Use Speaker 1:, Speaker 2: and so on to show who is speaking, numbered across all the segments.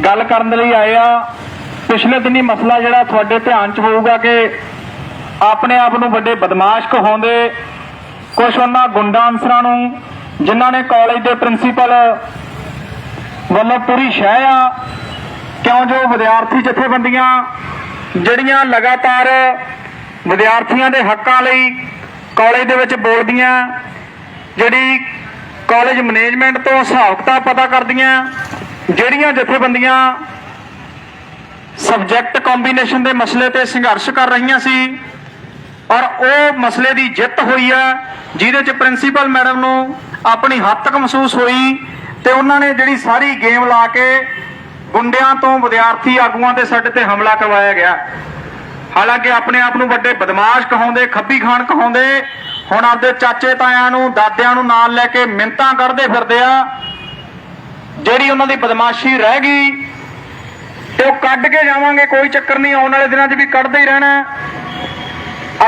Speaker 1: ਗੱਲ ਕਰਨ ਦੇ ਲਈ ਆਏ ਆ। ਪਿਛਲੇ ਦਿਨੀ ਮਸਲਾ ਜਿਹੜਾ ਤੁਹਾਡੇ ਧਿਆਨ 'ਚ ਹੋਊਗਾ ਕਿ ਆਪਣੇ ਆਪ ਨੂੰ ਵੱਡੇ ਬਦਮਾਸ਼ ਕਹਾਉਂਦੇ ਕੁਝ ਉਹਨਾਂ ਗੁੰਡਾ ਅਨਸਰਾਂ ਨੂੰ, ਜਿਨ੍ਹਾਂ ਨੇ ਕਾਲਜ ਦੇ ਪ੍ਰਿੰਸੀਪਲ ਵੱਲੋਂ ਪੂਰੀ ਸ਼ਹਿ ਆ। ਕਿਉਂ ਜੋ ਵਿਦਿਆਰਥੀ ਜਥੇਬੰਦੀਆਂ ਜਿਹੜੀਆਂ ਲਗਾਤਾਰ ਵਿਦਿਆਰਥੀਆਂ ਦੇ ਹੱਕਾਂ ਲਈ ਕਾਲਜ ਦੇ ਵਿੱਚ ਬੋਲਦੀਆਂ, ਜਿਹੜੀ ਕਾਲਜ ਮੈਨੇਜਮੈਂਟ ਤੋਂ ਹਿਸਾਬ ਕਿਤਾਬ ਪਤਾ ਕਰਦੀਆਂ ਜਿਹੜੀਆਂ ਜਥੇਬੰਦੀਆਂ ਸਬਜੈਕਟ ਕੰਬੀਨੇਸ਼ਨ ਦੇ ਮਸਲੇ ਤੇ ਸੰਘਰਸ਼ ਕਰ ਰਹੀਆਂ ਸੀ, ਔਰ ਉਹ ਮਸਲੇ ਦੀ ਜਿੱਤ ਹੋਈ ਹੈ, ਜਿਹਦੇ ਚ ਪ੍ਰਿੰਸੀਪਲ ਮੈਡਮ ਨੂੰ ਆਪਣੀ ਹੱਦ ਤੱਕ ਮਹਿਸੂਸ ਹੋਈ ਤੇ ਉਹਨਾਂ ਨੇ ਜਿਹੜੀ ਸਾਰੀ ਗੇਮ ਲਾ ਕੇ ਗੁੰਡਿਆਂ ਤੋਂ ਵਿਦਿਆਰਥੀ ਆਗੂਆਂ ਤੇ ਸਾਡੇ ਤੇ ਹਮਲਾ ਕਰਵਾਇਆ ਗਿਆ। ਹਾਲਾਂਕਿ ਆਪਣੇ ਆਪ ਨੂੰ ਵੱਡੇ ਬਦਮਾਸ਼ ਕਹਾਉਂਦੇ, ਖੱਬੀ ਖਾਨ ਕਹਾਉਂਦੇ, ਹੁਣ ਆਪਦੇ ਚਾਚੇ ਤਾਇਆਂ ਨੂੰ, ਦਾਦਿਆਂ ਨੂੰ ਨਾਲ ਲੈ ਕੇ ਮਿੰਤਾਂ ਕਰਦੇ ਫਿਰਦੇ ਆ ਜਿਹੜੀ ਉਹਨਾਂ ਦੀ ਬਦਮਾਸ਼ੀ ਰਹਿ ਗਈ ਤੇ ਉਹ ਕੱਢ ਕੇ ਜਾਵਾਂਗੇ, ਕੋਈ ਚੱਕਰ ਨਹੀਂ, ਆਉਣ ਵਾਲੇ ਦਿਨਾਂ 'ਚ ਵੀ ਕੱਢਦੇ ਹੀ ਰਹਿਣਾ।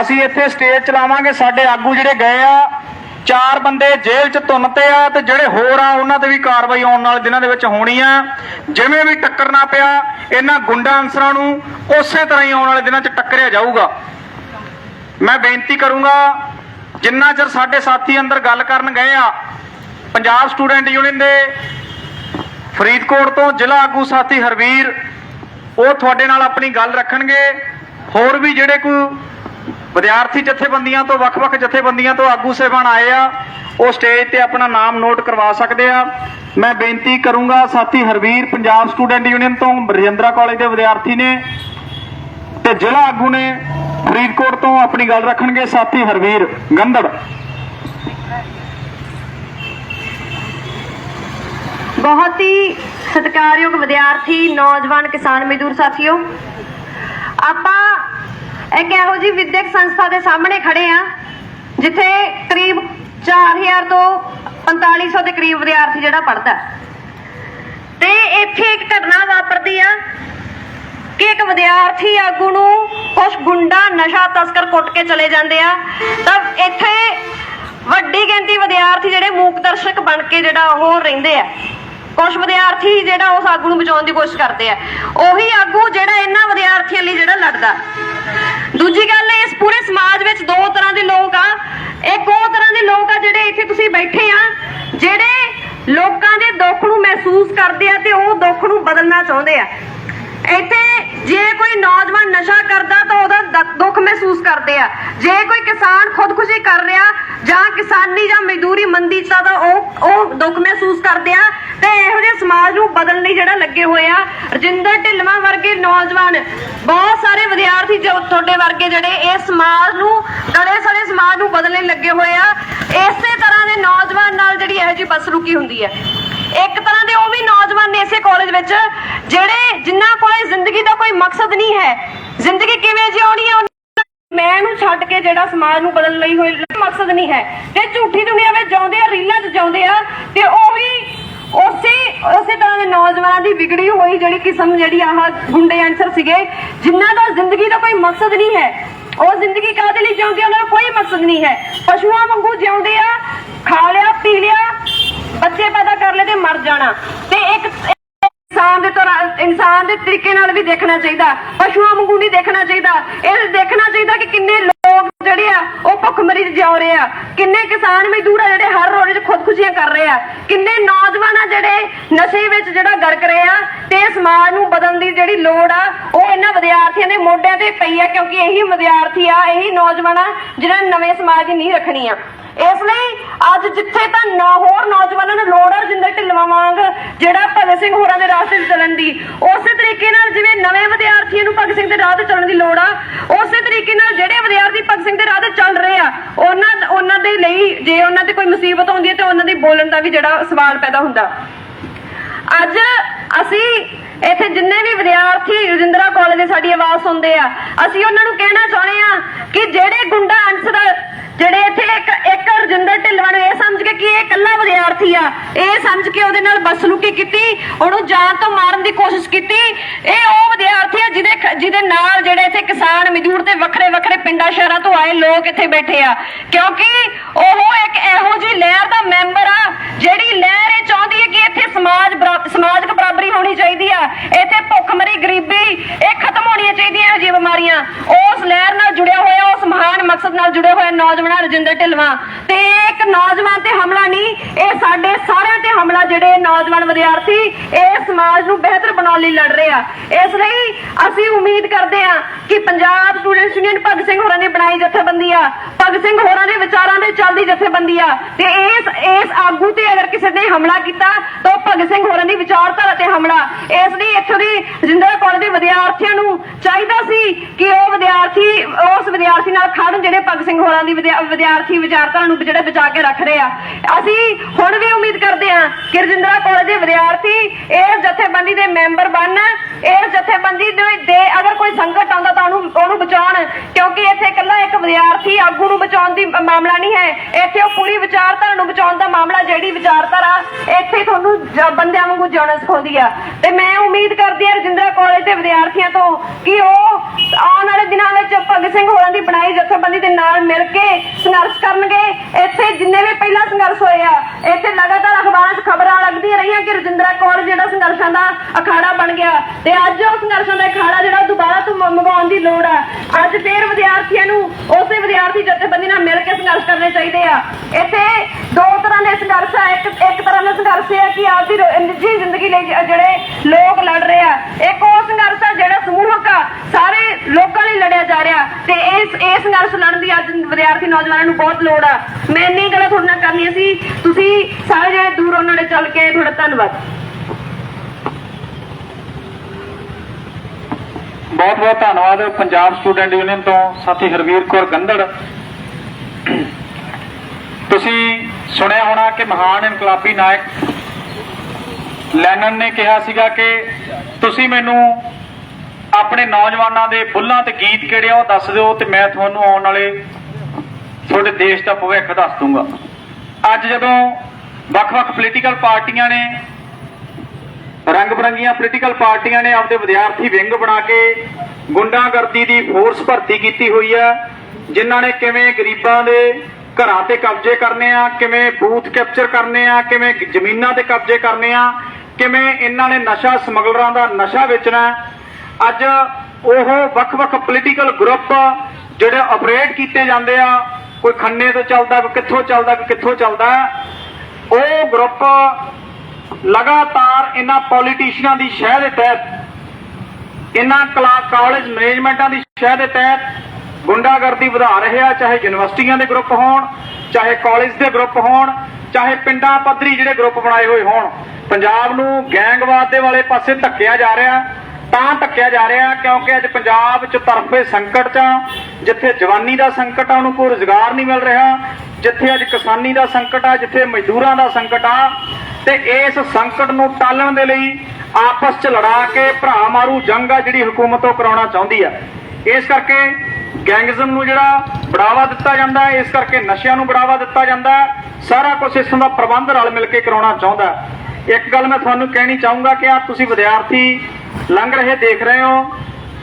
Speaker 1: ਅਸੀਂ ਇੱਥੇ ਸਟੇਜ ਚਲਾਵਾਂਗੇ, ਸਾਡੇ ਆਗੂ ਜਿਹੜੇ ਗਏ ਆ, ਚਾਰ ਬੰਦੇ ਜੇਲ੍ਹ 'ਚ ਧੁੰਨ ਤੇ ਆ ਤੇ ਜਿਹੜੇ ਹੋਰ ਆ, ਉਹਨਾਂ ਤੇ ਵੀ ਕਾਰਵਾਈ ਆਉਣ ਵਾਲੇ ਦਿਨਾਂ ਦੇ ਵਿੱਚ ਹੋਣੀ ਆ। ਜਿਵੇਂ ਵੀ ਟੱਕਰਨਾ ਪਿਆ, ਇਹਨਾਂ ਗੁੰਡਾ ਅਨਸਰਾਂ ਨੂੰ ਉਸੇ ਤਰ੍ਹਾਂ ਹੀ ਆਉਣ ਵਾਲੇ ਦਿਨਾਂ 'ਚ ਟੱਕਰਿਆ ਜਾਊਗਾ। ਮੈਂ ਬੇਨਤੀ ਕਰੂੰਗਾ, ਜਿੰਨਾ ਚਿਰ ਸਾਡੇ ਸਾਥੀ ਅੰਦਰ ਗੱਲ ਕਰਨ ਗਏ ਆ, ਪੰਜਾਬ ਸਟੂਡੈਂਟ ਯੂਨੀਅਨ ਦੇ ਫਰੀਦਕੋਟ ਤੋਂ ਜ਼ਿਲ੍ਹਾ ਆਗੂ ਸਾਥੀ ਹਰਵੀਰ, ਉਹ ਤੁਹਾਡੇ ਨਾਲ ਆਪਣੀ ਗੱਲ ਰੱਖਣਗੇ। ਹੋਰ ਵੀ ਜਿਹੜੇ ਕੋਈ ਵਿਦਿਆਰਥੀ ਜਥੇਬੰਦੀਆਂ ਤੋਂ, ਵੱਖ-ਵੱਖ ਜਥੇਬੰਦੀਆਂ ਤੋਂ ਆਗੂ ਸਹਿਬਾਨ ਆਏ ਆ, ਉਹ ਸਟੇਜ ਤੇ ਆਪਣਾ ਨਾਮ ਨੋਟ ਕਰਵਾ ਸਕਦੇ ਆ। ਮੈਂ ਬੇਨਤੀ ਕਰੂੰਗਾ ਸਾਥੀ ਹਰਵੀਰ, ਪੰਜਾਬ ਸਟੂਡੈਂਟ ਯੂਨੀਅਨ ਤੋਂ ਬਰਜਿੰਦਰਾ ਕਾਲਜ ਦੇ ਵਿਦਿਆਰਥੀ ਨੇ ਤੇ ਜ਼ਿਲ੍ਹਾ ਆਗੂ ਨੇ ਫਰੀਦਕੋਟ ਤੋਂ ਆਪਣੀ ਗੱਲ ਰੱਖਣਗੇ ਸਾਥੀ ਹਰਵੀਰ ਗੰਦੜ।
Speaker 2: ਬਹੁਤ ਹੀ ਸਤਿਕਾਰਯੋਗ ਵਿਦਿਆਰਥੀ, ਨੌਜਵਾਨ, ਕਿਸਾਨ, ਮਜ਼ਦੂਰ ਸਾਥੀਓ, ਆਪਾਂ ਇੱਕ ਇਹੋ ਜਿਹੀ ਵਿਦਿਅਕ ਸੰਸਥਾ ਦੇ ਸਾਹਮਣੇ ਖੜੇ ਆ ਜਿੱਥੇ ਕਰੀਬ 4000 ਤੋਂ 4500 ਦੇ ਕਰੀਬ ਵਿਦਿਆਰਥੀ ਜਿਹੜਾ ਪੜਦਾ ਤੇ ਇੱਥੇ ਇੱਕ ਘਟਨਾ ਵਾਪਰਦੀ ਆ ਕਿ ਇੱਕ ਵਿਦਿਆਰਥੀ ਆਗੂ ਨੂੰ ਕੁਝ ਗੁੰਡਾ, ਨਸ਼ਾ, ਤਸਕਰ ਕੁੱਟ ਕੇ ਚਲੇ ਜਾਂਦੇ ਆ। ਤਾਂ ਇੱਥੇ ਵੱਡੀ ਗਿਣਤੀ ਵਿਦਿਆਰਥੀ ਜਿਹੜੇ ਮੂਕ ਦਰਸ਼ਕ ਬਣ ਕੇ ਜਿਹੜਾ ਉਹ ਰਹਿੰਦੇ ਆ। ਕੁਝ ਵਿਦਿਆਰਥੀ ਜਿਹੜਾ ਉਸ ਆਗੂ ਨੂੰ ਬਚਾਉਣ ਦੀ ਕੋਸ਼ਿਸ਼ ਕਰਦੇ ਆ। ਉਹੀ ਆਗੂ ਜਿਹੜਾ ਇਹਨਾਂ ਵਿਦਿਆਰਥੀਆਂ ਲਈ ਜਿਹੜਾ ਲੜਦਾ। ਦੂਜੀ ਗੱਲ, ਇਸ ਪੂਰੇ ਸਮਾਜ ਵਿੱਚ ਦੋ ਤਰ੍ਹਾਂ ਦੇ ਲੋਕ ਆ। ਇੱਕ ਉਹ ਤਰ੍ਹਾਂ ਦੇ ਲੋਕ ਆ ਜਿਹੜੇ ਇੱਥੇ ਤੁਸੀਂ ਬੈਠੇ ਆ, ਜਿਹੜੇ ਲੋਕਾਂ ਦੇ ਦੁੱਖ ਨੂੰ ਮਹਿਸੂਸ ਕਰਦੇ ਆ ਤੇ ਉਹ ਦੁੱਖ ਨੂੰ ਬਦਲਣਾ ਚਾਹੁੰਦੇ ਆ। ਇੱਥੇ ਜੇ ਕੋਈ ਨੌਜਵਾਨ ਨਸ਼ਾ ਕਰਦਾ ਤਾਂ ਉਹਦਾ ਦੁੱਖ ਮਹਿਸੂਸ ਕਰਦੇ ਆ। ਜੇ ਕੋਈ ਕਿਸਾਨ ਖੁਦਕੁਸ਼ੀ ਕਰ ਰਿਹਾ ਜਾਂ ਕਿਸਾਨੀ ਜਾਂ ਮਜ਼ਦੂਰੀ ਮੰਦੀ ਚ ਉਹ ਉਹ ਦੁੱਖ ਮਹਿਸੂਸ ਕਰਦੇ ਆ ਤੇ ਇਹੋ ਜਿਹੇ ਸਮਾਜ ਨੂੰ ਬਦਲਣ ਲਈ ਜਿਹੜਾ ਲੱਗੇ ਹੋਏ ਆ। ਰਜਿੰਦਰ ਢਿੱਲਵਾਂ ਵਰਗੇ ਨੌਜਵਾਨ, ਬਹੁਤ ਸਾਰੇ ਵਿਦਿਆਰਥੀ ਜੋ ਤੁਹਾਡੇ ਵਰਗੇ ਜਿਹੜੇ ਇਸ ਸਮਾਜ ਨੂੰ ਗਲੇ ਸੜੇ ਸਮਾਜ ਨੂੰ ਬਦਲਣ ਲੱਗੇ ਹੋਏ ਆ। ਇਸੇ ਤਰ੍ਹਾਂ ਦੇ ਨੌਜਵਾਨ ਨਾਲ ਜਿਹੜੀ ਇਹੋ ਜਿਹੀ ਬਸਰੂਕੀ ਹੁੰਦੀ ਹੈ। ਇੱਕ ਤਰ੍ਹਾਂ ਦੇ ਉਹ ਵੀ ਨੌਜਵਾਨ ਨੇ ਇਸੇ ਕਾਲਜ ਵਿੱਚ, ਜਿਹੜੇ ਜਿਨ੍ਹਾਂ ਕੋਲੇ ਜ਼ਿੰਦਗੀ ਦਾ ਕੋਈ ਮਕਸਦ ਨਹੀਂ ਹੈ। ਜਿਹੜਾ ਸਮਾਜ ਨੂੰ ਬਦਲਣ ਲਈ ਹੋਈ ਮਕਸਦ ਨਹੀਂ ਹੈ। ਤੇ ਝੂਠੀ ਦੁਨੀਆ ਵਿੱਚ ਜਿਉਂਦੇ ਆ, ਰੀਲਾਂ 'ਚ ਜਿਉਂਦੇ ਆ, ਤੇ ਉਹੀ ਉਸੇ ਉਸੇ ਤਰ੍ਹਾਂ ਦੇ ਨੌਜਵਾਨਾਂ ਦੀ ਵਿਗੜੀ ਹੋਈ ਜਿਹੜੀ ਕਿਸਮ ਜਿਹੜੀ ਆਹ ਗੁੰਡੇ ਅਨਸਰ ਸੀਗੇ, ਜਿਨ੍ਹਾਂ ਦਾ ਜ਼ਿੰਦਗੀ ਦਾ ਕੋਈ ਮਕਸਦ ਨਹੀਂ ਹੈ। ਉਹ ਜ਼ਿੰਦਗੀ ਕਾਹਦੇ ਲਈ ਜਿਉਂਦੇ ਉਹਨਾਂ ਦਾ ਕੋਈ ਮਕਸਦ ਨਹੀਂ ਹੈ। ਪਸ਼ੂਆਂ ਵਾਂਗੂ ਜਿਉਂਦੇ ਆ, ਖਾ ਲਿਆ, ਪੀ ਲਿਆ, ਬੱਚੇ ਪੈਦਾ ਕਰ ਲਏ ਤੇ ਮਰ ਜਾਣਾ। ਤੇ ਇੱਕ ਇਨਸਾਨ ਦੇ ਤਰ੍ਹਾਂ ਇਨਸਾਨ ਦੇ ਤਰੀਕੇ ਨਾਲ ਵੀ ਦੇਖਣਾ ਚਾਹੀਦਾ। ਪਸ਼ੂਆਂ ਵਾਂਗੂ ਨਹੀਂ ਦੇਖਣਾ ਚਾਹੀਦਾ। ਇਹ ਦੇਖਣਾ ਚਾਹੀਦਾ ਕਿ ਕਿੰਨੇ ਉਹ ਭੁੱਖਮਰੀ 'ਚ ਜਿਉ ਰਹੇ ਆ। ਕਿੰਨੇ ਕਿਸਾਨ ਮਜ਼ਦੂਰ ਆ ਜਿਹੜੇ ਹਰ ਰੋਜ਼ ਖੁਦਕੁਸ਼ੀਆਂ ਕਰ ਰਹੇ ਆ। ਕਿੰਨੇ ਨੌਜਵਾਨ ਆ ਜਿਹੜੇ ਨਸ਼ੇ ਵਿੱਚ ਜਿਹੜਾ ਗਰਕ ਰਹੇ ਆ ਤੇ ਸਮਾਜ ਨੂੰ ਬਦਲਣ ਦੀ ਜਿਹੜੀ ਲੋੜ ਆ, ਉਹ ਇਹਨਾਂ ਵਿਦਿਆਰਥੀਆਂ ਦੇ ਮੋਢਿਆਂ ਤੇ ਪਈ ਆ, ਕਿਉਂਕਿ ਇਹੀ ਵਿਦਿਆਰਥੀ ਆ, ਇਹੀ ਨੌਜਵਾਨ ਆ ਜਿਨ੍ਹਾਂ ਨੇ ਨਵੇਂ ਸਮਾਜ ਦੀ ਨੀਂਹ ਰੱਖਣੀ ਆ। ਇਸ ਲਈ ਅੱਜ ਜਿੱਥੇ ਤਾਂ ਨੌ ਹੋਰ ਨੌਜਵਾਨਾਂ ਨੂੰ ਲੋੜ ਆ ਰਜਿੰਦਰ ਢਿੱਲਵਾਂ ਵਾਂਗ, ਜਿਹੜਾ ਭਗਤ ਸਿੰਘ ਹੋਰਾਂ ਦੇ ਰਾਸਤੇ 'ਤੇ ਚੱਲਣ ਦੀ, ਉਸੇ ਤਰੀਕੇ ਨਾਲ ਜਿਵੇਂ ਨਵੇਂ ਵਿਦਿਆਰਥੀਆਂ ਨੂੰ ਭਗਤ ਸਿੰਘ ਦੇ ਰਾਹ ਤੇ ਚੱਲਣ ਦੀ ਲੋੜ ਆ, ਉਸੇ ਤਰੀਕੇ ਨਾਲ ਜਿਹੜੇ ਵਿਦਿਆਰਥੀ ਭਗਤ ਸਿੰਘ ਦੇ ਰਾਹ ਤੇ ਚੱਲ ਰਹੇ ਆ, ਉਹਨਾਂ ਉਹਨਾਂ ਦੇ ਲਈ ਜੇ ਉਹਨਾਂ ਤੇ ਕੋਈ ਮੁਸੀਬਤ ਆਉਂਦੀ ਹੈ ਤੇ ਉਹਨਾਂ ਦੀ ਬੋਲਣ ਦਾ ਵੀ ਜਿਹੜਾ ਸਵਾਲ ਪੈਦਾ ਹੁੰਦਾ। ਅੱਜ ਅਸੀਂ ਇੱਥੇ ਜਿੰਨੇ ਵੀ ਵਿਦਿਆਰਥੀ ਰਜਿੰਦਰਾ ਕਾਲਜ ਦੇ ਸਾਡੀ ਆਵਾਜ਼ ਸੁਣਦੇ ਆ, ਅਸੀਂ ਉਹਨਾਂ ਨੂੰ ਕਹਿਣਾ ਚਾਹੁੰਦੇ ਆ ਕਿ ਜਿਹੜੇ ਗੁੰਡਾ ਅੰਸਰ ਜਿਹੜੇ ਇੱਥੇ ਇੱਕ ਇੱਕ ਰਜਿੰਦਰ ਢਿੱਲਵਾਂ ਨੂੰ ਇਹ ਸਮਝ ਕੇ ਕਿ ਇਹ ਇਕੱਲਾ ਵਿਦਿਆਰਥੀ ਆ, ਇਹ ਸਮਝ ਕੇ ਉਹਦੇ ਨਾਲ ਬਸਲੂਕੀ ਕੀਤੀ, ਉਹਨੂੰ ਜਾਨ ਤੋਂ ਮਾਰਨ ਦੀ ਕੋਸ਼ਿਸ਼ ਕੀਤੀ, ਇਹ ਉਹ ਵਿਦਿਆਰਥੀ ਆ ਜਿਹਦੇ ਜਿਹਦੇ ਨਾਲ ਜਿਹੜੇ ਇੱਥੇ ਕਿਸਾਨ, ਮਜ਼ਦੂਰ ਤੇ ਵੱਖਰੇ ਵੱਖਰੇ ਪਿੰਡਾਂ, ਸ਼ਹਿਰਾਂ ਤੋਂ ਆਏ ਲੋਕ ਇੱਥੇ ਬੈਠੇ ਆ। ਕਿਉਂਕਿ ਉਹ ਇੱਕ ਇਹੋ ਜਿਹੀ ਲਹਿਰ ਦਾ ਮੈਂਬਰ ਆ, ਜਿਹੜੀ ਲਹਿਰ ਇਹ ਚਾਹੁੰਦੀ ਹੈ ਕਿ ਇੱਥੇ ਸਮਾਜ ਸਮਾਜਿਕ ਬਰਾਬਰੀ ਹੋਣੀ ਚਾਹੀਦੀ ਆ। ਇੱਥੇ ਭੁੱਖਮਰੀ, ਗਰੀਬੀ, ਇਹ ਖਤਮ ਹੋਣੀਆਂ ਚਾਹੀਦੀਆਂ ਜੀ ਬਿਮਾਰੀਆਂ। ਉਸ ਲਹਿਰ ਨਾਲ ਜੁੜਿਆ ਹੋਇਆ, ਉਸ ਮਹਾਨ ਮਕਸਦ ਨਾਲ ਜੁੜਿਆ ਹੋਇਆ ਨੌਜਵਾਨ ਰਜਿੰਦਰ ਢਿੱਲਵਾਂ। ਤੇ ਇੱਕ ਨੌਜਵਾਨ ਤੇ ਹਮਲਾ ਨਹੀਂ, ਇਹ ਸਾਡੇ ਜਿਹੜੇ ਨੌਜਵਾਨ ਵਿਦਿਆਰਥੀ ਇਹ ਸਮਾਜ ਨੂੰ ਬਿਹਤਰ ਬਣਾਉਣ ਲਈ ਲੜ ਰਹੇ ਆ। ਇਸ ਲਈ ਅਸੀਂ ਉਮੀਦ ਕਰਦੇ ਆ ਕਿ ਪੰਜਾਬ ਸਟੂਡੈਂਟਸ ਯੂਨੀਅਨ ਭਗਤ ਸਿੰਘ ਹੋਰਾਂ ਨੇ ਬਣਾਈ ਜਥੇਬੰਦੀ ਆ। ਭਗਤ ਸਿੰਘ ਹੋਰਾਂ ਦੇ ਵਿਚਾਰਾਂ ਦੇ ਚੱਲਦੀ ਜਥੇਬੰਦੀ ਆ। ਤੇ ਇਸ ਇਸ ਆਗੂ ਤੇ ਅਗਰ ਕਿਸੇ ਨੇ ਹਮਲਾ ਕੀਤਾ, ਤਾਂ ਭਗਤ ਸਿੰਘ ਹੋਰਾਂ ਦੀ ਵਿਚਾਰਧਾਰਾ ਤੇ ਹਮਲਾ। ਇਸ ਲਈ ਇੱਥੋਂ ਦੀ ਜਿੰਦਰਾ ਕਾਲਜ ਦੇ ਵਿਦਿਆਰਥੀਆਂ ਨੂੰ ਚਾਹੀਦਾ ਸੀ ਕਿ ਉਹ ਵਿਦਿਆਰਥੀ, ਉਸ ਵਿਦਿਆਰਥੀ ਨਾਲ ਖੜਨ ਜਿਹੜੇ ਭਗਤ ਸਿੰਘ ਹੋਰਾਂ ਦੀ ਵਿਦਿਆਰਥੀ ਵਿਚਾਰਧਾਰਾ ਨੂੰ ਜਿਹੜੇ ਬਚਾ ਕੇ ਰੱਖ ਰਹੇ ਆ। ਅਸੀਂ ਹੁਣ ਵੀ ਉਮੀਦ ਕਰਦੇ ਆ ਕਿ ਰਜਿੰਦਰਾ ਕਾਲਜ ਦੇ ਵਿਦਿਆਰਥੀ ਇਸ ਜਥੇਬੰਦੀ ਦੇ ਮੈਂਬਰ ਬਣਨ ਇਸ ਜਥੇਬੰਦੀ ਦੇ ਅਗਰ ਕੋਈ ਸੰਕਟ ਆਉਂਦਾ ਤਾਂ ਉਹਨੂੰ ਉਹਨੂੰ ਬਚਾਉਣ। ਕਿਉਂਕਿ ਇੱਥੇ ਇਕੱਲਾ ਇੱਕ ਵਿਦਿਆਰਥੀ ਆਗੂ ਨੂੰ ਬਚਾਉਣ ਦੀ ਮਾਮਲਾ ਨਹੀਂ ਹੈ। ਇੱਥੇ ਉਹ ਪੂਰੀ ਵਿਚਾਰਧਾਰਾ ਨੂੰ ਬਚਾਉਣ ਦਾ ਮਾਮਲਾ ਜਿਹੜੀ ਵਿਚਾਰਧਾਰਾ ਇੱਥੇ ਤੁਹਾਨੂੰ ਬੰਦਿਆਂ ਵਾਂਗੂ ਜਿਉਣਾ ਸਿਖਾਉਂਦੀ ਆ। ਤੇ ਮੈਂ ਉਮੀਦ ਕਰਦੀ ਹਾਂ ਰਜਿੰਦਰਾ ਕਾਲਜ ਦੇ ਵਿਦਿਆਰਥੀਆਂ ਤੋਂ ਕਿ ਉਹ ਆਉਣ ਵਾਲੇ ਦਿਨਾਂ ਵਿੱਚ ਭਗਤ ਸਿੰਘ ਹੋਰਾਂ ਦੀ ਬਣਾਈ ਜਥੇਬੰਦੀ ਦੇ ਨਾਲ ਮਿਲ ਕੇ ਸੰਘਰਸ਼ ਕਰਨਗੇ। ਇੱਥੇ ਜਿੰਨੇ ਵੀ ਪਹਿਲਾਂ ਸੰਘਰਸ਼ ਹੋਏ ਆ, ਇੱਥੇ ਲਗਾਤਾਰ ਅਖਬਾਰਾਂ 'ਚ ਖਬਰ ਲੱਗਦੀਆਂ ਰਹੀਆਂ ਕਿ ਰਜਿੰਦਰਾ ਕੌਰ ਜਿਹੜਾ ਸੰਘਰਸ਼ਾਂ ਦਾ ਅਖਾੜਾ ਬਣ ਗਿਆ ਤੇ ਅੱਜ ਉਹ ਸੰਘਰਸ਼ਾਂ ਦਾ ਅਖਾੜਾ ਜਿਹੜਾ ਦੁਬਾਰਾ ਤੋਂ ਮੰਗਵਾਉਣ ਦੀ ਲੋੜ ਆ। ਅੱਜ ਫੇਰ ਵਿਦਿਆਰਥੀਆਂ ਨੂੰ ਉਸੇ ਵਿਦਿਆਰਥੀ ਜਥੇਬੰਦੀ ਨਾਲ ਮਿਲ ਕੇ ਸੰਘਰਸ਼ ਕਰਨੇ ਚਾਹੀਦੇ ਆ। ਇੱਥੇ ਦੋ ਤਰ੍ਹਾਂ ਦੇ ਸੰਘਰਸ਼ ਆ। ਇੱਕ ਇੱਕ ਤਰ੍ਹਾਂ ਦਾ ਸੰਘਰਸ਼ ਹੈ ਕਿ ਆਪਦੀ ਨਿੱਜੀ ਜ਼ਿੰਦਗੀ ਲਈ ਜਿਹੜੇ ਲੋਕ ਲੜ ਰਹੇ ਆ। ਇੱਕ ਉਹ ਸੰਘਰਸ਼ ਆ ਜਿਹੜਾ ਸਮੂਹਕ ਆ। ਸਾਰੇ ਲੋਕਾਂ ਲਈ ਲੜਿਆ ਜਾ ਰਿਹਾ ਤੇ ਇਸ ਇਹ ਸੰਘਰਸ਼ ਲੜਨ ਦੀ ਅੱਜ ਵਿਦਿਆਰਥੀ ਨੌਜਵਾਨਾਂ ਨੂੰ ਬਹੁਤ ਲੋੜ ਆ। ਮੈਂ ਇੰਨੀ ਗੱਲਾਂ ਤੁਹਾਡੇ ਨਾਲ ਕਰਨੀਆਂ ਸੀ। ਤੁਸੀਂ ਸਾਰੇ ਜਿਹੜੇ ਦੂਰ ਉਹਨਾਂ ਨੇ ਚੱਲ ਕੇ ਤੁਹਾਡਾ ਧੰਨਵਾਦ।
Speaker 1: ਬਹੁਤ ਬਹੁਤ ਧੰਨਵਾਦ ਪੰਜਾਬ ਸਟੂਡੈਂਟ ਯੂਨੀਅਨ ਤੋਂ, ਸਾਥੀ ਹਰਵੀਰ ਕੌਰ ਗੰਦੜ ਤੁਸੀਂ ਸੁਣਿਆ ਹੋਣਾ ਕਿ ਮਹਾਨ ਇਨਕਲਾਬੀ ਨਾਇਕ ਲੈਨਨ ਨੇ ਕਿਹਾ ਸੀਗਾ ਕਿ ਤੁਸੀਂ ਮੈਨੂੰ ਆਪਣੇ ਨੌਜਵਾਨਾਂ ਦੇ ਬੁੱਲਾਂ ਤੇ ਗੀਤ ਕਿਹੜੇ ਆ ਉਹ ਦੱਸ ਦਿਓ ਤੇ ਮੈਂ ਤੁਹਾਨੂੰ ਆਉਣ ਵਾਲੇ ਤੁਹਾਡੇ ਦੇਸ਼ ਦਾ ਭਵਿੱਖ ਦੱਸ ਦੂੰਗਾ। ਅੱਜ ਜਦੋਂ ਵੱਖ-ਵੱਖ ਪੋਲੀਟੀਕਲ ਪਾਰਟੀਆਂ ਨੇ ਰੰਗ ਬਰੰਗੀਆਂ ਪੋਲੀਟੀਕਲ ਪਾਰਟੀਆਂ ਨੇ ਆਪਦੇ ਵਿਦਿਆਰਥੀ ਵਿੰਗ ਬਣਾ ਕੇ ਗੁੰਡਾਗਰਦੀ ਦੀ ਫੋਰਸ ਭਰਤੀ ਕੀਤੀ ਹੋਈ ਹੈ, ਜਿਨ੍ਹਾਂ ਨੇ ਕਿਵੇਂ ਗਰੀਬਾਂ ਦੇ ਘਰਾਂ ਤੇ ਕਬਜ਼ੇ ਕਰਨੇ ਆ, ਕਿਵੇਂ ਬੂਥ ਕੈਪਚਰ ਕਰਨੇ ਆ, ਕਿਵੇਂ ਜ਼ਮੀਨਾਂ ਤੇ ਕਬਜ਼ੇ ਕਰਨੇ ਆ, ਕਿਵੇਂ ਇਹਨਾਂ ਨੇ ਨਸ਼ਾ ਸਮਗਲਰਾਂ ਦਾ ਨਸ਼ਾ ਵੇਚਣਾ ਅੱਜ ਉਹ ਵੱਖ-ਵੱਖ ਪੋਲੀਟੀਕਲ ਗਰੁੱਪ ਜਿਹੜੇ ਆਪਰੇਟ ਕੀਤੇ ਜਾਂਦੇ ਆ, ਕੋਈ ਖੰਨੇ ਤੋਂ ਚੱਲਦਾ, ਕੋਈ ਕਿੱਥੋਂ ਚੱਲਦਾ, ਕੋਈ ਕਿੱਥੋਂ ਚੱਲਦਾ ਉਹ ਗਰੁੱਪ ਲਗਾਤਾਰ ਇਹਨਾਂ ਪੋਲੀਟੀਸ਼ੀਅਨਾਂ ਦੀ ਸ਼ਹਿ ਦੇ ਤਹਿਤ ਇਹਨਾਂ ਕਲਾ ਕਾਲਜ ਮੈਨੇਜਮੈਂਟਾਂ ਦੀ ਸ਼ਹਿ ਦੇ ਤਹਿਤ ਗੁੰਡਾਗਰਦੀ ਵਧਾ ਰਿਹਾ ਚਾਹੇ ਯੂਨੀਵਰਸਿਟੀਆਂ ਦੇ ਗਰੁੱਪ ਹੋਣ ਚਾਹੇ ਕਾਲਜ ਦੇ ਗਰੁੱਪ ਹੋਣ ਚਾਹੇ ਪਿੰਡਾਂ ਪੱਧਰੀ ਜਿਹੜੇ ਗਰੁੱਪ ਬਣਾਏ ਹੋਏ ਹੋਣ। ਪੰਜਾਬ ਨੂੰ ਗੈਂਗਵਾਦ ਦੇ ਵਾਲੇ ਪਾਸੇ ਧੱਕਿਆ ਜਾ ਰਿਹਾ ਤਾਂ ਧੱਕਿਆ ਜਾ ਰਿਹਾ ਕਿਉਂਕਿ ਅੱਜ ਪੰਜਾਬ 'ਚ ਤਰਫੇ ਸੰਕਟ 'ਚ ਆ, ਜਿੱਥੇ ਜਵਾਨੀ ਦਾ ਸੰਕਟ ਆ ਉਹਨੂੰ ਕੋਈ ਰੁਜ਼ਗਾਰ ਨਹੀਂ ਮਿਲ ਰਿਹਾ ਜਿੱਥੇ ਅੱਜ ਕਿਸਾਨੀ ਦਾ ਸੰਕਟ ਆ, ਜਿੱਥੇ ਮਜ਼ਦੂਰਾਂ ਦਾ ਸੰਕਟ ਆ, ਤੇ ਇਸ ਸੰਕਟ ਨੂੰ ਟਾਲਣ ਦੇ ਲਈ ਆਪਸ 'ਚ ਲੜਾ ਕੇ ਭਰਾ ਮਾਰੂ ਜੰਗ ਆ ਜਿਹੜੀ ਹਕੂਮਤ ਉਹ ਕਰਾਉਣਾ ਚਾਹੁੰਦੀ ਆ। ਇਸ ਕਰਕੇ ਗੈਂਗਜ਼ਮ ਨੂੰ ਜਿਹੜਾ ਬੜਾਵਾ ਦਿੱਤਾ ਜਾਂਦਾ ਹੈ, ਇਸ ਕਰਕੇ ਨਸ਼ਿਆਂ ਨੂੰ ਬੜਾਵਾ ਦਿੱਤਾ ਜਾਂਦਾ ਸਾਰਾ ਕੁਝ ਇਸ ਦਾ ਪ੍ਰਬੰਧ ਰਲ ਮਿਲ ਕੇ ਕਰਾਉਣਾ ਚਾਹੁੰਦਾ ਇੱਕ ਗੱਲ ਮੈਂ ਤੁਹਾਨੂੰ ਕਹਿਣੀ ਚਾਹੂੰਗਾ ਕਿ ਆ ਤੁਸੀਂ ਵਿਦਿਆਰਥੀ ਲੰਘ ਰਹੇ ਦੇਖ ਰਹੇ ਹੋ,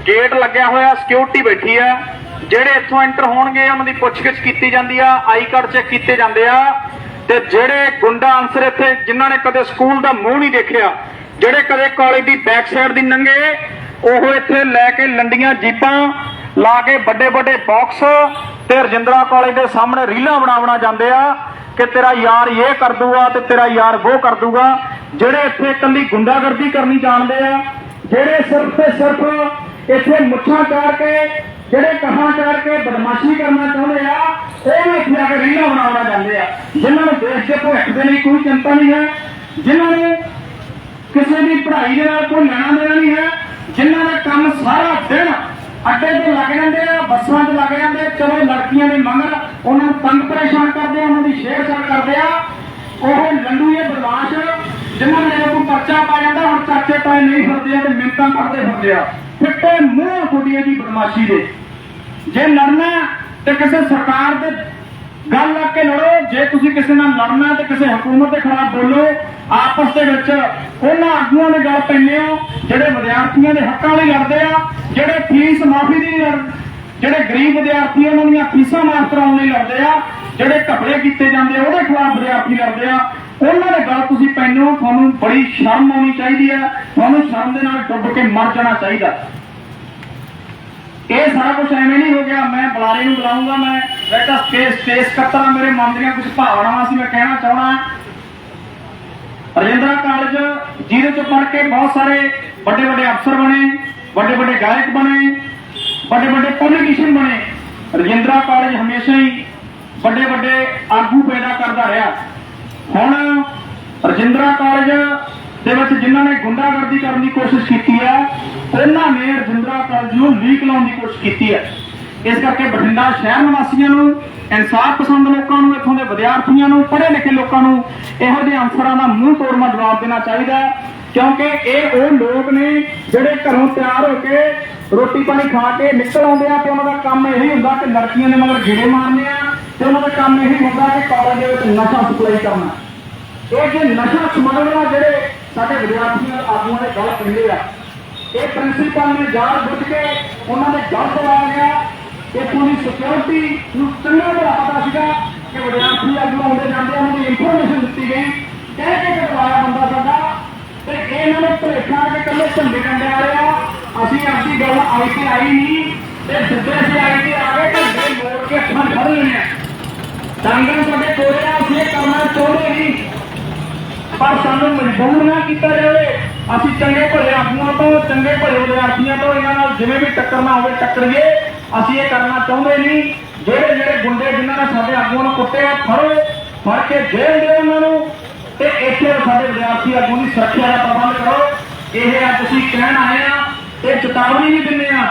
Speaker 1: ਗੇਟ ਲੱਗਿਆ ਹੋਇਆ ਸਿਕਿਉਰਿਟੀ ਬੈਠੀ ਹੈ ਜਿਹੜੇ ਇੱਥੋਂ ਐਂਟਰ ਹੋਣਗੇ, ਉਹਨਾਂ ਦੀ ਪੁੱਛਗਿੱਛ ਕੀਤੀ ਜਾਂਦੀ ਆ, ਆਈ ਕਾਰਡ ਚੈੱਕ ਕੀਤੇ ਜਾਂਦੇ ਆ। ਤੇ ਜਿਹੜੇ ਗੁੰਡਾ ਅਨਸਰ ਇੱਥੇ, ਜਿਨ੍ਹਾਂ ਨੇ ਕਦੇ ਸਕੂਲ ਦਾ ਮੂੰਹ ਨਹੀਂ ਦੇਖਿਆ, ਜਿਹੜੇ ਕਦੇ ਕਾਲਜ ਦੀ ਬੈਕ ਸਾਈਡ ਦੀ ਨੰਗੇ, ਉਹ ਇੱਥੇ ਲੈ ਕੇ ਲੰਡੀਆਂ ਜੀਪਾਂ ਲਾ ਕੇ ਵੱਡੇ ਵੱਡੇ ਬਾਕਸ ਤੇ ਰਜਿੰਦਰਾ ਕਾਲਜ ਦੇ ਸਾਹਮਣੇ ਰੀਲਾਂ ਬਣਾਉਣਾ ਜਾਂਦੇ ਆ ਕਿ ਤੇਰਾ ਯਾਰ ਇਹ ਕਰ ਦੂਗਾ ਤੇ ਤੇਰਾ ਯਾਰ ਉਹ ਕਰ ਦੂਗਾ। ਜਿਹੜੇ ਇੱਥੇ ਇਕੱਲੀ ਗੁੰਡਾਗਰਦੀ ਕਰਨੀ ਜਾਣਦੇ ਆ, ਜਿਹੜੇ ਸਿਰਫ ਤੇ ਸਿਰਫ ਇੱਥੇ ਮੁੱਛਾਂ ਚਾੜ ਕੇ ਜਿਹੜੇ ਕਹਾਂ ਚਾੜ ਕੇ ਬਦਮਾਸ਼ੀ ਕਰਨਾ ਚਾਹੁੰਦੇ ਆ, ਉਹ ਵੀ ਇੱਥੇ ਆ ਕੇ ਰੀਲਾਂ ਬਣਾਉਣਾ ਚਾਹੁੰਦੇ ਆ। ਜਿਨ੍ਹਾਂ ਨੂੰ ਦੇਸ਼ ਦੇ ਭਵਿੱਖ ਦੇ ਲਈ ਕੋਈ ਚਿੰਤਾ ਨਹੀਂ ਹੈ, ਜਿਨ੍ਹਾਂ ਨੂੰ ਕਿਸੇ ਦੀ ਪੜ੍ਹਾਈ ਦੇ ਨਾਲ ਕੋਈ ਲੈਣਾ ਦੇਣਾ ਨਹੀਂ ਹੈ, ਜਿਨ੍ਹਾਂ ਦਾ ਕੰਮ ਸਾਰਾ ਦਿਨ ਅੱਡੇ ਤੇ ਲੱਗ ਜਾਂਦੇ ਆ, ਬੱਸਾਂ 'ਚ ਲੱਗ ਜਾਂਦੇ ਚਲੋ ਲੜਕੀਆਂ ਦੇ ਮੰਗਰ ਉਹਨਾਂ ਨੂੰ ਤੰਗ ਪਰੇਸ਼ਾਨ ਕਰਦੇ ਆ, ਉਹਨਾਂ ਦੀ ਛੇੜਛਾੜ ਕਰਦੇ ਆ। ਉਹ ਲੰਡੂਏ ਬਦਮਾਸ਼ ਜਿਨ੍ਹਾਂ ਨੇ ਕੋਈ ਪਰਚਾ ਪਾ ਜਾਂਦਾ, ਹੁਣ ਚਾਚੇ ਪਾਏ ਨਹੀਂ ਫਿਰਦੇ ਤੇ ਮਿੰਤਾਂ ਕਰਦੇ ਫਿਰਦੇ ਆ। ਫਿੱਟੇ ਮੂੰਹ ਤੁਹਾਡੀ ਦੀ ਬਦਮਾਸ਼ੀ ਦੇ। ਜੇ ਲੜਨਾ ਤੇ ਕਿਸੇ ਸਰਕਾਰ ਦੇ ਗੱਲ ਲੱਗ ਕੇ ਲੜੋ। ਜੇ ਤੁਸੀਂ ਕਿਸੇ ਨਾਲ ਲੜਨਾ ਤੇ ਕਿਸੇ ਹਕੂਮਤ ਦੇ ਖਿਲਾਫ ਬੋਲੋ, ਆਪਸ ਦੇ ਵਿੱਚ ਉਹਨਾਂ ਆਗੂਆਂ ਦੇ ਗੱਲ ਪੈਂਦੇ ਹੋ ਜਿਹੜੇ ਵਿਦਿਆਰਥੀਆਂ ਦੇ ਹੱਕਾਂ ਲਈ ਲੜਦੇ ਆ, ਜਿਹੜੇ ਫੀਸ ਮਾਫੀ ਦੀ ਜਿਹੜੇ ਗਰੀਬ ਵਿਦਿਆਰਥੀ ਉਹਨਾਂ ਦੀਆਂ ਫੀਸਾਂ ਮਾਫ ਕਰਾਉਣ ਲਈ ਲੜਦੇ ਆ, ਜਿਹੜੇ ਘਪਲੇ ਕੀਤੇ ਜਾਂਦੇ ਆ, ਉਹਦੇ ਖਿਲਾਫ ਵਿਦਿਆਰਥੀ ਲੜਦੇ ਆ, ਉਹਨਾਂ ਦੇ ਗੱਲ ਤੁਸੀਂ ਪੈਂਦੇ ਹੋ, ਤੁਹਾਨੂੰ ਬੜੀ ਸ਼ਰਮ ਆਉਣੀ ਚਾਹੀਦੀ ਹੈ, ਤੁਹਾਨੂੰ ਸ਼ਰਮ ਦੇ ਨਾਲ ਡੁੱਬ ਕੇ ਮਰ ਜਾਣਾ ਚਾਹੀਦਾ। ਇਹ ਸਾਰਾ ਕੁਝ ਐਵੇਂ ਨਹੀਂ ਹੋ ਗਿਆ। ਮੈਂ ਬੁਲਾਰੇ ਨੂੰ ਬੁਲਾਉਂਗਾ, ਮੈਂ ਬੈਠਾ ਸਪੇਸ ਸਪੇਸ ਕਰਤਾ ਮੇਰੇ ਮਨ ਦੀਆਂ ਕੁਝ ਭਾਵਨਾਵਾਂ ਸੀ, ਮੈਂ ਕਹਿਣਾ ਚਾਹਣਾ ਰਜਿੰਦਰਾ ਕਾਲਜ ਜਿਹਦੇ ਚ ਪੜ੍ਹ ਕੇ ਬਹੁਤ ਸਾਰੇ ਵੱਡੇ ਵੱਡੇ ਅਫਸਰ ਬਣੇ, ਵੱਡੇ ਵੱਡੇ ਗਾਇਕ ਬਣੇ, ਵੱਡੇ ਵੱਡੇ ਪੋਲੀਟੀਸ਼ੀਅਨ ਬਣੇ। ਰਜਿੰਦਰਾ ਕਾਲਜ ਹਮੇਸ਼ਾ ਹੀ ਵੱਡੇ ਵੱਡੇ ਆਗੂ ਪੈਦਾ ਕਰਦਾ ਰਿਹਾ। ਹੁਣ ਰਜਿੰਦਰਾ ਕਾਲਜ ਦੇ ਵਿੱਚ ਜਿਨ੍ਹਾਂ ਨੇ ਗੁੰਡਾਗਰਦੀ ਕਰਨ ਦੀ ਕੋਸ਼ਿਸ਼ ਕੀਤੀ ਹੈ, ਉਹਨਾਂ ਨੇ ਰਜਿੰਦਰਾ ਕਾਲਜ ਨੂੰ ਲੀਕ ਲਾਉਣ ਦੀ ਕੋਸ਼ਿਸ਼ ਕੀਤੀ ਹੈ। ਇਸ ਕਰਕੇ ਬਠਿੰਡਾ ਸ਼ਹਿਰ ਨਿਵਾਸੀਆਂ ਨੂੰ, ਇਨਸਾਫ ਪਸੰਦ ਲੋਕਾਂ ਨੂੰ, ਇੱਥੋਂ ਦੇ ਵਿਦਿਆਰਥੀਆਂ ਨੂੰ ਪੜ੍ਹੇ ਲਿਖੇ ਲੋਕਾਂ ਨੂੰ ਇਹੋ ਜਿਹੇ ਅਨਸਰਾਂ ਦਾ ਮੂੰਹ ਤੋੜਮਾ ਜਵਾਬ ਦੇਣਾ ਚਾਹੀਦਾ ਕਿਉਂਕਿ ਇਹ ਉਹ ਲੋਕ ਨੇ ਜਿਹੜੇ ਘਰੋਂ ਤਿਆਰ ਹੋ ਕੇ ਰੋਟੀ ਪਾਣੀ ਖਾ ਕੇ ਨਿਕਲ ਆਉਂਦੇ ਆ ਤੇ ਉਹਨਾਂ ਦਾ ਕੰਮ ਇਹੀ ਹੁੰਦਾ ਕਿ ਲੜਕੀਆਂ ਦੇ ਮਗਰ ਗੇੜੇ ਮਾਰਨੇ ਆ ਤੇ ਉਹਨਾਂ ਦਾ ਕੰਮ ਇਹੀ ਹੁੰਦਾ ਕਿ ਕਾਲਜ ਦੇ ਵਿੱਚ ਨਸ਼ਾ ਸਪਲਾਈ ਕਰਨਾ। ਇਹ ਜੇ ਨਸ਼ਾ ਸਮਗਲਰ ਜਿਹੜੇ ਸਾਡੇ ਵਿਦਿਆਰਥੀਆਂ ਆਗੂਆਂ ਦੇ ਗੱਲ ਪੈਂਦੇ ਆ। ਇਹ ਪ੍ਰਿੰਸੀਪਲ ਨੇ ਜਾਣ ਬੁੱਝ ਕੇ ਉਹਨਾਂ ਦੇ ਗੱਲ ਪਵਾਇਆ ਗਿਆ ਇੱਥੋਂ ਦੀ ਸਿਕਿਉਰਿਟੀ ਨੂੰ ਚੰਗਾ ਭਲਾ ਪਤਾ ਸੀਗਾ ਕਿ ਵਿਦਿਆਰਥੀ ਆਗੂ ਆਉਂਦੇ ਜਾਂਦੇ ਉਹਨਾਂ ਦੀ ਇਨਫੋਰਮੇਸ਼ਨ ਦਿੱਤੀ ਗਈ। ਕਹਿ ਕੇ ਕਰਵਾਇਆ ਬੰਦਾ ਸਾਡਾ। ਤੇ ਇਹ ਇਹਨਾਂ ਨੇ ਭੁਲੇਖਾ ਕੇ ਕੱਲੇ ਝੰਡੇ ਕੰਡੇ ਵਾਲੇ ਆ। ਅਸੀਂ ਆਪਣੀ ਗੱਲ ਆਈ ਤੇ ਆਈ ਨਹੀਂ। ਤੇ ਜਿੱਦੇ ਅਸੀਂ ਆਈ ਤੇ ਆ ਗਏ ਝੰਡੇ ਮੋੜ ਕੇ ਅੱਖਾਂ ਫੜ ਲੈਣੇ ਆ। ਸਾਡੇ ਕੋਲੇ ਆ, ਅਸੀਂ ਇਹ ਕਰਨਾ ਚਾਹੁੰਦੇ ਨਹੀਂ। ਪਰ ਸਾਨੂੰ ਮਜਬੂਰ ਨਾ ਕੀਤਾ ਜਾਵੇ। ਅਸੀਂ ਚੰਗੇ ਭਲੇ ਆਗੂਆਂ ਤੋਂ, ਚੰਗੇ ਭਲੇ ਵਿਦਿਆਰਥੀਆਂ ਤੋਂ ਇਹਨਾਂ ਨਾਲ ਜਿਵੇਂ ਵੀ ਟੱਕਰਨਾ ਹੋਵੇ, ਟੱਕਰੀਏ। ਅਸੀਂ ਇਹ ਕਰਨਾ ਚਾਹੁੰਦੇ ਨਹੀਂ। ਜਿਹੜੇ ਜਿਹੜੇ ਗੁੰਡੇ ਜਿਨ੍ਹਾਂ ਨੇ ਸਾਡੇ ਆਗੂਆਂ ਨੂੰ ਕੁੱਟਿਆ, ਫੜੋ, ਫੜ ਕੇ ਜੇਲ੍ਹ ਦਿਓ ਉਹਨਾਂ ਨੂੰ। ਤੇ ਇੱਥੇ ਸਾਡੇ ਵਿਦਿਆਰਥੀ ਆਗੂ ਦੀ ਸੁਰੱਖਿਆ ਦਾ ਪ੍ਰਬੰਧ ਕਰੋ। ਇਹ ਅੱਜ ਅਸੀਂ ਕਹਿਣ ਆਏ ਆ ਤੇ ਚੇਤਾਵਨੀ ਵੀ ਦਿੰਦੇ ਆ।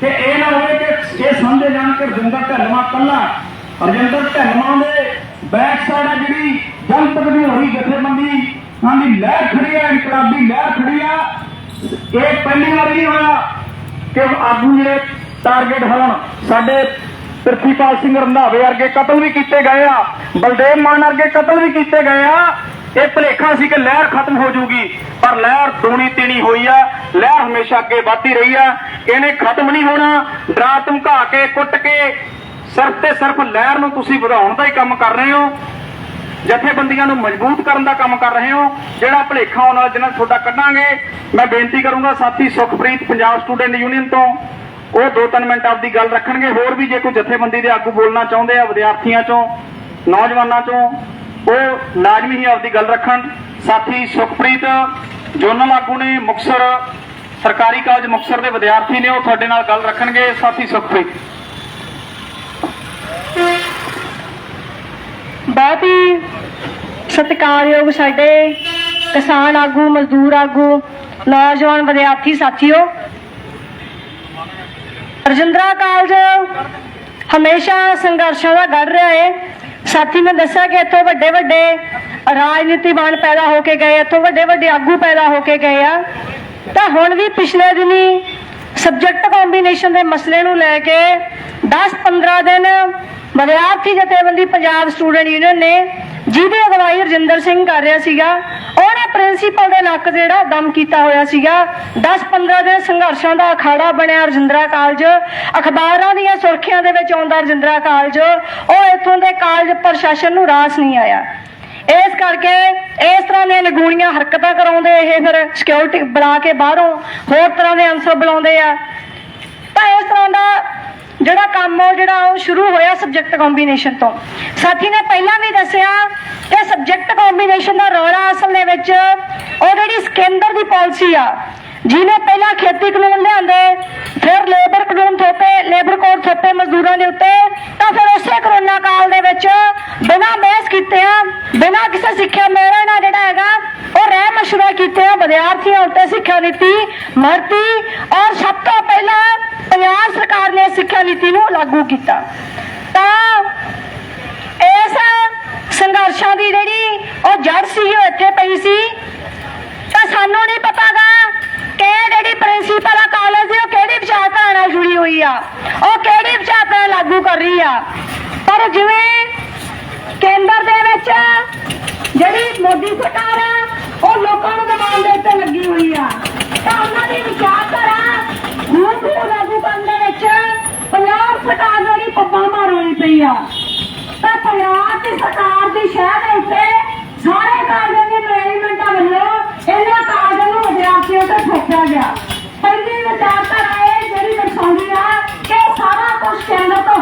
Speaker 1: ਕਿ ਇਹ ਨਾ ਹੋਵੇ ਕਿ ਇਹ ਸਮਝੇ ਜਾਣ ਕਿ ਰਜਿੰਦਰ ਢੱਲਵਾ ਕੱਲਾ। ਰਜਿੰਦਰ ਢੱਲਵਾ ਦੇ ਬੈਕ ਸਾਈਡ ਆ ਜਿਹੜੀ ਜਨਤਕ ਦੀ ਹੋਈ ਜਥੇਬੰਦੀ ਹਾਂ ਲਹਿਰ ਖੜੀ ਆ, ਇਨਕਲਾਬੀ ਲਹਿਰ ਖੜੀ ਆ। ਇਹ ਪਹਿਲੀ ਵਾਰ ਨਹੀਂ ਹੋਇਆ ਕਿ ਆਗੂ ਜਿਹੜੇ ਟਾਰਗੇਟ ਹੋਣ। ਸਾਡੇ ਪ੍ਰਿਥੀਪਾਲ ਸਿੰਘ ਰੰਧਾਵੇ ਵਰਗੇ ਕਤਲ ਵੀ ਕੀਤੇ ਗਏ ਆ, ਬਲਦੇਵ ਮਾਨ ਵਰਗੇ ਕਤਲ ਵੀ ਕੀਤੇ ਗਏ ਆ। ਇਹ ਭਲੇਖਾ ਸੀ ਕਿ ਲਹਿਰ ਖਤਮ ਹੋ ਜੂਗੀ ਪਰ ਲਹਿਰ ਦੂਣੀ ਤੀਣੀ ਹੋਈ ਆ। ਲਹਿਰ ਹਮੇਸ਼ਾ ਅੱਗੇ ਵਧਦੀ ਰਹੀ ਆ। ਇਹਨੇ ਖਤਮ ਨਹੀਂ ਹੋਣਾ। ਡਰਾ ਧਮਕਾ ਕੇ, ਕੁੱਟ ਕੇ, ਸਿਰਫ ਤੇ ਸਿਰਫ ਲਹਿਰ ਨੂੰ ਤੁਸੀਂ ਵਧਾਉਣ ਦਾ ਹੀ ਕੰਮ ਕਰ ਰਹੇ ਹੋ। ਜਥੇਬੰਦੀਆਂ ਨੂੰ ਮਜ਼ਬੂਤ ਕਰਨ ਦਾ ਕੰਮ ਕਰ ਰਹੇ ਹੋ, ਜਿਹੜਾ ਭਲੇਖਾ ਉਹਨਾਂ ਨਾਲ ਜਿਹਨਾਂ ਤੁਹਾਡਾ ਕੱਢਾਂਗੇ। ਮੈਂ ਬੇਨਤੀ ਕਰੂੰਗਾ ਸਾਥੀ ਸੁਖਪ੍ਰੀਤ, ਪੰਜਾਬ ਸਟੂਡੈਂਟ ਯੂਨੀਅਨ ਤੋਂ। ਉਹ 2-3 ਮਿੰਟ ਆਪਦੀ ਗੱਲ ਰੱਖਣਗੇ। ਹੋਰ ਵੀ ਜੇ ਕੋਈ ਜਥੇਬੰਦੀ ਦੇ ਆਗੂ ਬੋਲਣਾ ਚਾਹੁੰਦੇ ਆ, ਵਿਦਿਆਰਥੀਆਂ ਚੋਂ, ਨੌਜਵਾਨਾਂ ਚੋਂ, ਉਹ ਲਾਜ਼ਮੀ ਹੀ ਆਪਦੀ ਗੱਲ ਰੱਖਣ। ਸਾਥੀ ਸੁਖਪ੍ਰੀਤ ਜੋਨਲ ਆਗੂ ਨੇ ਮੁਕਸਰ, ਸਰਕਾਰੀ ਕਾਲਜ ਮੁਕਸਰ ਦੇ ਵਿਦਿਆਰਥੀ ਨੇ, ਉਹ ਤੁਹਾਡੇ ਨਾਲ ਗੱਲ ਰੱਖਣਗੇ। ਸਾਥੀ ਸੁਖਪ੍ਰੀਤ।
Speaker 3: ਬਹੁਤ ਹੀ ਸਤਿਕਾਰਯੋਗ ਸਾਡੇ ਕਿਸਾਨ ਆਗੂ, ਮਜ਼ਦੂਰ ਆਗੂ, ਨੌਜਵਾਨ ਵਿਦਿਆਰਥੀ ਸਾਥੀਓ, ਰਜਿੰਦਰਾ ਕਾਲਜ ਹਮੇਸ਼ਾ ਸੰਘਰਸ਼ਾਂ ਦਾ ਗੜ ਰਿਹਾ ਹੈ ਸਾਥੀ ਨੇ ਦੱਸਿਆ ਕਿ ਇੱਥੋਂ ਵੱਡੇ ਵੱਡੇ ਰਾਜਨੀਤੀਵਾਨ ਪੈਦਾ ਹੋ ਕੇ ਗਏ, ਇੱਥੋਂ ਵੱਡੇ ਵੱਡੇ ਆਗੂ ਪੈਦਾ ਹੋ ਕੇ ਗਏ ਆ। ਤਾਂ ਹੁਣ ਵੀ ਪਿਛਲੇ ਦਿਨੀ ਸਬਜੈਕਟ ਕੰਬੀਨੇਸ਼ਨ ਦੇ ਮਸਲੇ ਨੂੰ ਲੈ ਕੇ 10-15 ਦਿਨ ਵਿਦਿਆਰਥੀ ਜਥੇਬੰਦੀ ਪੰਜਾਬ ਸਟੂਡੈਂਟ ਯੂਨੀਅਨ ਨੇ ਜਿਹਦੀ ਅਗਵਾਈ ਰਜਿੰਦਰ ਸਿੰਘ ਕਰ ਰਿਹਾ ਸੀਗਾ, ਉਹਨੇ ਪ੍ਰਿੰਸੀਪਲ ਦੇ ਨੱਕ ਜਿਹੜਾ ਦਮ ਕੀਤਾ ਹੋਇਆ ਸੀਗਾ। 10-15 ਦਿਨ ਸੰਘਰਸ਼ਾਂ ਦਾ ਅਖਾੜਾ ਬਣਿਆ ਰਜਿੰਦਰਾ ਕਾਲਜ। ਅਖਬਾਰਾਂ ਦੀਆਂ ਸੁਰਖੀਆਂ ਦੇ ਵਿੱਚ ਆਉਂਦਾ ਰਜਿੰਦਰਾ ਕਾਲਜ। ਉਹ ਇੱਥੋਂ ਦੇ ਕਾਲਜ ਪ੍ਰਸ਼ਾਸਨ ਨੂੰ ਰਾਸ ਨਹੀਂ ਆਇਆ। ਇਸ ਕਰਕੇ ਇਸ ਤਰ੍ਹਾਂ ਦੀਆਂ ਨਗੂਣੀਆਂ ਹਰਕਤਾਂ ਕਰਾਉਂਦੇ ਇਹ ਫਿਰ ਸਿਕਿਉਰਿਟੀ ਬੁਲਾ ਕੇ ਬਾਹਰੋਂ ਹੋਰ ਤਰ੍ਹਾਂ ਦੇ ਅਨਸਰ ਬੁਲਾਉਂਦੇ ਆ। ਤਾਂ ਇਸ ਤਰ੍ਹਾਂ ਦਾ ਜਿਹੜਾ ਕੰਮ ਉਹ, ਜਿਹੜਾ ਉਹ ਸ਼ੁਰੂ ਹੋਇਆ ਸਬਜੈਕਟ ਕੰਬੀਨੇਸ਼ਨ ਤੋਂ। ਸਾਥੀ ਨੇ ਪਹਿਲਾਂ ਵੀ ਦੱਸਿਆ ਕਿ ਸਬਜੈਕਟ ਕੰਬੀਨੇਸ਼ਨ ਦਾ ਰੌਲਾ ਅਸਲ ਦੇ ਵਿੱਚ ਉਹ ਜਿਹੜੀ ਸਕੇਂਦਰ ਦੀ ਪਾਲਿਸੀ ਆ, ਜਿਹਨੇ ਪਹਿਲਾਂ ਖੇਤੀ ਕਾਨੂੰਨ ਲਿਆਂਦੇ, ਫਿਰ ਲੇਬਰ ਕਾਨੂੰਨ ਥੋਪੇ ਲੇਬਰ ਕੋਡ ਥੋਪੇ ਮਜ਼ਦੂਰਾਂ ਦੇ ਉੱਤੇ, ਤਾਂ ਫਿਰ ਉਸੇ ਕਰੋਨਾ ਕਾਲ ਦੇ ਵਿੱਚ ਬਿਨਾਂ ਬਹਿਸ ਕੀਤੇ ਆ, ਬਿਨਾਂ ਕਿਸੇ ਸਿੱਖਿਆ ਮੇਰਾ ਨਾਲ ਜਿਹੜਾ ਹੈਗਾ, ਉਹ ਰਹਿ ਮਸ਼ਵਰਾ ਕੀਤੇ ਆ, ਵਿਦਿਆਰਥੀਆਂ ਉੱਤੇ ਸਿੱਖਿਆ ਨੀਤੀ ਮਰਤੀ ਔਰ ਸਭ ਤੋਂ ਪਹਿਲਾਂ ਪੰਜਾਬ ਸਰਕਾਰ ਨੇ ਸਿੱਖਿਆ ਨੀਤੀ ਨੂੰ ਲਾਗੂ ਕੀਤਾ। ਤਾਂ ਇਸ ਸੰਘਰਸ਼ਾਂ ਦੀ ਜਿਹੜੀ ਉਹ ਜੜ ਸੀ, ਉਹ ਇੱਥੇ ਪਈ ਸੀ। ਤਾਂ ਸਾਨੂੰ ਨਹੀਂ ਪਤਾਗਾ ਕਿ ਜਿਹੜੀ ਪ੍ਰਿੰਸੀਪਲ ਆ ਕਾਲਜ ਦੀ, ਉਹ ਕਿਹੜੀ ਵਿਚਾਰਧਾਰਾ ਨਾਲ ਜੁੜੀ ਹੋਈ ਆ। ਉਹ ਕਿਹੜੀ ਵਿਚਾਰਧਾਰਾ ਲਾਗੂ ਕਰ ਰਹੀ ਆ। ਪਰ ਜਿਵੇਂ ਕੇਂਦਰ ਦੇ ਵਿੱਚ ਜਿਹੜੀ ਮੋਦੀ ਸਰਕਾਰ ਆ ਸਰਕਾਰ ਨੂੰ ਵੀ ਪੱਬਾਂ ਮਾਰਉਣੀ ਪਈ ਆ। ਤਾਂ ਪੰਜਾਬ ਦੀ ਸਰਕਾਰ ਦੀ ਸ਼ਹਿ ਦੇ ਉੱਤੇ ਸਾਰੇ ਕਾਲਜਾਂ ਦੇ ਮੈਨੇਜਮੈਂਟਾਂ ਵੱਲੋਂ ਇਹਨਾਂ ਕਾਲਜਾਂ ਨੂੰ ਵਿਦਿਆਰਥੀਆਂ ਤੇ ਠੋਕਿਆ ਗਿਆ। ਪਹਿਲੀ ਵਿਚਾਰਧਾਰਾ ਇਹ ਜਿਹੜੀ ਦਰਸਾਉਂਦੀ ਆ ਕਿ ਸਾਰਾ ਕੁਝ ਕੇਂਦਰ ਤੋਂ